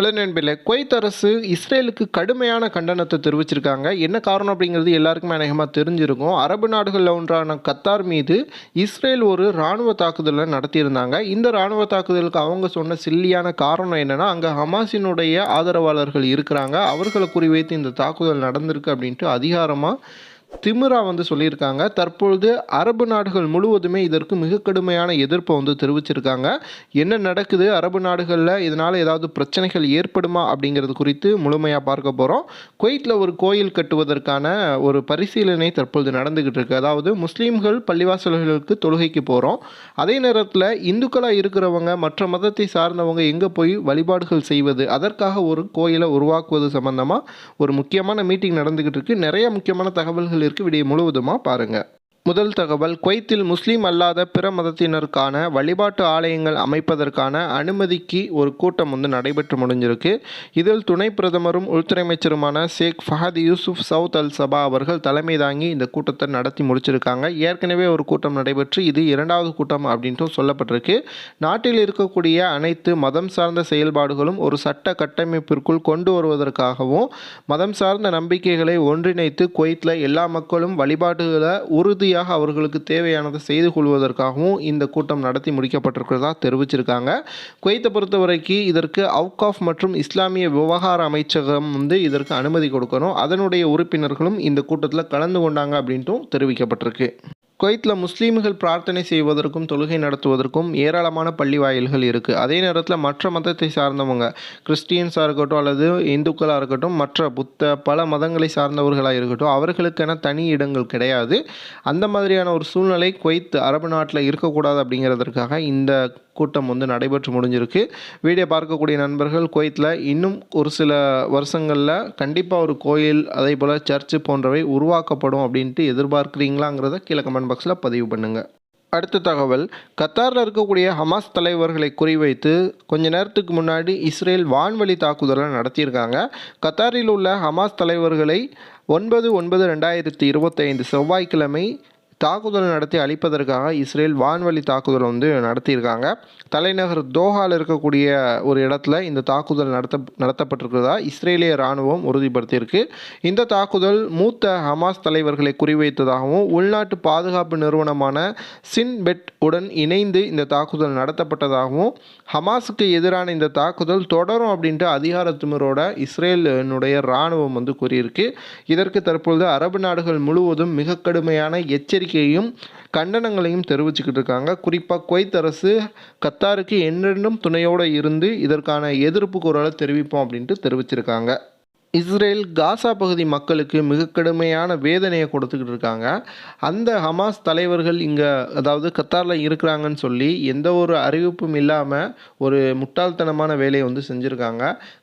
Hello நண்பர்களே Kuwait அரசு இஸ்ரேலுக்கு கடுமையான கண்டனத்தை தெரிவிச்சிருக்காங்க. என்ன காரணம் அப்படிங்கிறது எல்லாருக்குமே அநேகமாக தெரிஞ்சிருக்கும். அரபு நாடுகளில் ஒன்றான கத்தார் மீது இஸ்ரேல் ஒரு இராணுவ தாக்குதலை நடத்தியிருந்தாங்க. இந்த இராணுவ தாக்குதலுக்கு அவங்க சொன்ன சில்லியான காரணம் என்னென்னா அங்கே ஹமாஸினுடைய ஆதரவாளர்கள் இருக்கிறாங்க. அவர்களை குறிவைத்து இந்த தாக்குதல் நடந்திருக்கு அப்படின்ட்டு அதிகாரமாக திமிரா வந்து சொல்லியிருக்காங்க தற்பொழுது அரபு நாடுகள் முழுவதுமே இதற்கு மிக கடுமையான எதிர்ப்பை வந்து தெரிவிச்சிருக்காங்க. என்ன நடக்குது? அரபு நாடுகளில் இதனால் ஏதாவது பிரச்சனைகள் ஏற்படுமா அப்படிங்கிறது குறித்து முழுமையாக பார்க்க போகிறோம் குவைத்தில் ஒரு கோயில் கட்டுவதற்கான ஒரு பரிசீலனை தற்பொழுது நடந்துக்கிட்டு இருக்கு. அதாவது முஸ்லீம்கள் பள்ளிவாசல்களுக்கு தொழுகைக்கு போகிறோம் அதே நேரத்தில் இந்துக்களாக இருக்கிறவங்க மற்ற மதத்தை சார்ந்தவங்க எங்கே போய் வழிபாடுகள் செய்வது? அதற்காக ஒரு கோயிலை உருவாக்குவது சம்பந்தமாக ஒரு முக்கியமான மீட்டிங் நடந்துக்கிட்டு இருக்கு. நிறைய முக்கியமான தகவல்கள் இருக்குது விடிய முழுவதுமாக பாருங்கள் முதல் தகவல் குவைத்தில் முஸ்லீம் அல்லாத பிற மதத்தினருக்கான வழிபாட்டு ஆலயங்கள் அமைப்பதற்கான அனுமதிக்கு ஒரு கூட்டம் வந்து நடைபெற்று முடிஞ்சிருக்கு. இதில் துணை பிரதமரும் உள்துறை அமைச்சருமான Sheikh Fahad Yousef Saud Al Sabah அவர்கள் தலைமை தாங்கி இந்த கூட்டத்தை நடத்தி முடிச்சிருக்காங்க. ஏற்கனவே ஒரு கூட்டம் நடைபெற்று இது இரண்டாவது கூட்டம் அப்படின்ட்டும் சொல்லப்பட்டிருக்கு. நாட்டில் இருக்கக்கூடிய அனைத்து மதம் சார்ந்த செயல்பாடுகளும் ஒரு சட்ட கட்டமைப்பிற்குள் கொண்டு வருவதற்காகவும் மதம் சார்ந்த நம்பிக்கைகளை ஒன்றிணைத்து குவைத்தில் எல்லா மக்களும் வழிபாடுகளை உறுதி உறுதியாக அவர்களுக்கு தேவையானதை செய்து கொள்வதற்காகவும் இந்த கூட்டம் நடத்தி முடிக்கப்பட்டிருக்கிறதா தெரிவிச்சிருக்காங்க. குவைத்தை பொறுத்தவரைக்கும் இதற்கு அவுகாஃப் மற்றும் இஸ்லாமிய விவகார அமைச்சகம் வந்து இதற்கு அனுமதி கொடுக்கணும். அதனுடைய உறுப்பினர்களும் இந்த கூட்டத்தில் கலந்து கொண்டாங்க அப்படின்ட்டும் தெரிவிக்கப்பட்டிருக்கு. குவைத்தில் முஸ்லீம்கள் பிரார்த்தனை செய்வதற்கும் தொழுகை நடத்துவதற்கும் ஏராளமான பள்ளி வாயில்கள் இருக்குது அதே நேரத்தில் மற்ற மதத்தை சார்ந்தவங்க கிறிஸ்டியன்ஸாக இருக்கட்டும் அல்லது இந்துக்களாக இருக்கட்டும் மற்ற புத்த பல மதங்களை சார்ந்தவர்களாக இருக்கட்டும் அவர்களுக்கென தனி இடங்கள் கிடையாது. அந்த மாதிரியான ஒரு சூழ்நிலை குவைத் அரபு நாட்டில் இருக்கக்கூடாது அப்படிங்கிறதற்காக இந்த கூட்டம் வந்து நடைபெற்று முடிஞ்சிருக்கு. வீடியோ பார்க்கக்கூடிய நண்பர்கள் குவைத்தில் இன்னும் ஒரு சில வருஷங்களில் கண்டிப்பாக ஒரு கோயில் அதே போல் சர்ச்சு போன்றவை உருவாக்கப்படும் அப்படின்ட்டு எதிர்பார்க்குறீங்களாங்கிறத கீழே கமெண்ட் பாக்ஸில் பதிவு பண்ணுங்கள் அடுத்த தகவல் கத்தாரில் இருக்கக்கூடிய ஹமாஸ் தலைவர்களை குறிவைத்து கொஞ்ச நேரத்துக்கு முன்னாடி இஸ்ரேல் வான்வழி தாக்குதலை நடத்தியிருக்காங்க. கத்தாரில் உள்ள ஹமாஸ் தலைவர்களை ஒன்பது ஒன்பது ரெண்டாயிரத்தி இருபத்தைந்து செவ்வாய்க்கிழமை தாக்குதல் நடத்தி அழிப்பதற்காக இஸ்ரேல் வான்வழி தாக்குதல் வந்து நடத்தியிருக்காங்க. தலைநகர் தோஹாவில் இருக்கக்கூடிய ஒரு இடத்துல இந்த தாக்குதல் நடத்த நடத்தப்பட்டிருக்கிறதா இஸ்ரேலிய இராணுவம் உறுதிப்படுத்தியிருக்கு. இந்த தாக்குதல் மூத்த ஹமாஸ் தலைவர்களை குறிவைத்ததாகவும் உள்நாட்டு பாதுகாப்பு நிறுவனமான சின்பெட் உடன் இணைந்து இந்த தாக்குதல் நடத்தப்பட்டதாகவும் ஹமாஸுக்கு எதிரான இந்த தாக்குதல் தொடரும் அப்படின்ட்டு அதிகார திமிரோட இஸ்ரேலினுடைய இராணுவம் வந்து கூறியிருக்கு. இதற்கு தற்பொழுது அரபு நாடுகள் முழுவதும் மிக கடுமையான எச்சரிக்கை எச்சரிக்கையையும் கண்டனங்களையும் தெரிவிச்சுக்கிட்டு இருக்காங்க. குறிப்பாக குவைத் அரசு கத்தாருக்கு என்னென்னும் துணையோடு இருந்து இதற்கான எதிர்ப்பு குரலை தெரிவிப்போம் அப்படின்ட்டு தெரிவிச்சிருக்காங்க. இஸ்ரேல் காசா பகுதி மக்களுக்கு மிக கடுமையான வேதனையை கொடுத்துக்கிட்டு இருக்காங்க. அந்த ஹமாஸ் தலைவர்கள் இங்கே அதாவது கத்தாரில் இருக்கிறாங்கன்னு சொல்லி எந்த ஒரு அறிவிப்பும் இல்லாமல் ஒரு முட்டாள்தனமான வேலையை வந்து செஞ்சுருக்காங்க.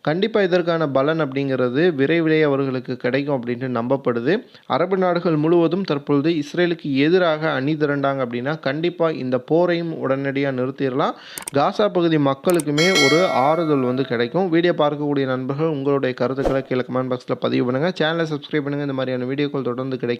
கண்டிப்பாக இதற்கான பலன் அப்படிங்கிறது விரைவிலே அவர்களுக்கு கிடைக்கும் அப்படின்ட்டு நம்பப்படுது. அரபு நாடுகள் முழுவதும் தற்பொழுது இஸ்ரேலுக்கு எதிராக அணி திரண்டாங்க அப்படின்னா கண்டிப்பாக இந்த போரையும் உடனடியாக நிறுத்திடலாம். காசா பகுதி மக்களுக்குமே ஒரு ஆறுதல் வந்து கிடைக்கும். வீடியோ பார்க்கக்கூடிய நண்பர்கள் உங்களுடைய கருத்துக்களை கீழே கமெண்ட் பாக்ஸில் பதிவு பண்ணுங்கள் சேனலை சப்ஸ்கிரைப் பண்ணுங்கள் இந்த மாதிரியான வீடியோக்கள் தொடர்ந்து கிடைக்கும்.